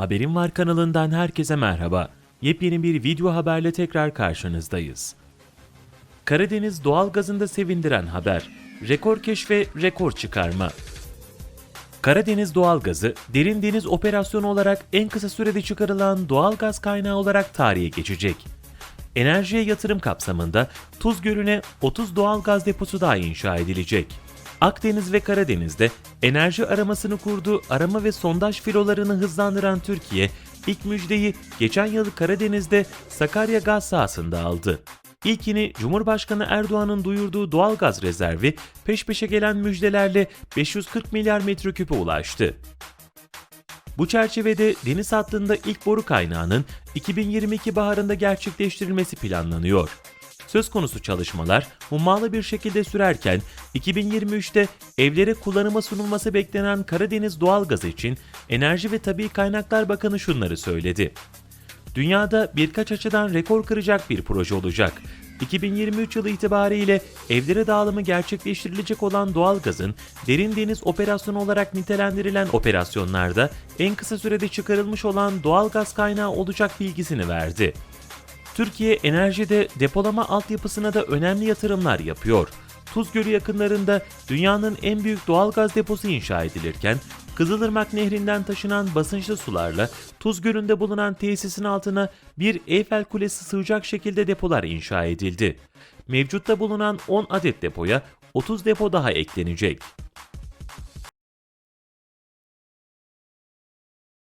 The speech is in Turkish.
Haberim Var kanalından herkese merhaba. Yepyeni bir video haberle tekrar karşınızdayız. Karadeniz doğalgazında sevindiren haber. Rekor keşfe rekor çıkarma. Karadeniz doğalgazı, derin deniz operasyonu olarak en kısa sürede çıkarılan doğal gaz kaynağı olarak tarihe geçecek. Enerjiye yatırım kapsamında Tuz Gölü'ne 30 doğal gaz deposu daha inşa edilecek. Akdeniz ve Karadeniz'de enerji aramasını kurduğu arama ve sondaj filolarını hızlandıran Türkiye, ilk müjdeyi geçen yıl Karadeniz'de Sakarya gaz sahasında aldı. İlkini Cumhurbaşkanı Erdoğan'ın duyurduğu doğal gaz rezervi peş peşe gelen müjdelerle 540 milyar metreküpe ulaştı. Bu çerçevede deniz hattında ilk boru kaynağının 2022 baharında gerçekleştirilmesi planlanıyor. Söz konusu çalışmalar hummalı bir şekilde sürerken 2023'te evlere kullanıma sunulması beklenen Karadeniz doğalgazı için Enerji ve Tabi Kaynaklar Bakanı şunları söyledi. Dünyada birkaç açıdan rekor kıracak bir proje olacak. 2023 yılı itibariyle evlere dağılımı gerçekleştirilecek olan doğalgazın derin deniz operasyonu olarak nitelendirilen operasyonlarda en kısa sürede çıkarılmış olan doğalgaz kaynağı olacak bilgisini verdi. Türkiye enerjide depolama altyapısına da önemli yatırımlar yapıyor. Tuz Gölü yakınlarında dünyanın en büyük doğalgaz deposu inşa edilirken Kızılırmak Nehri'nden taşınan basınçlı sularla Tuz Gölü'nde bulunan tesisin altına bir Eyfel Kulesi sığacak şekilde depolar inşa edildi. Mevcutta bulunan 10 adet depoya 30 depo daha eklenecek.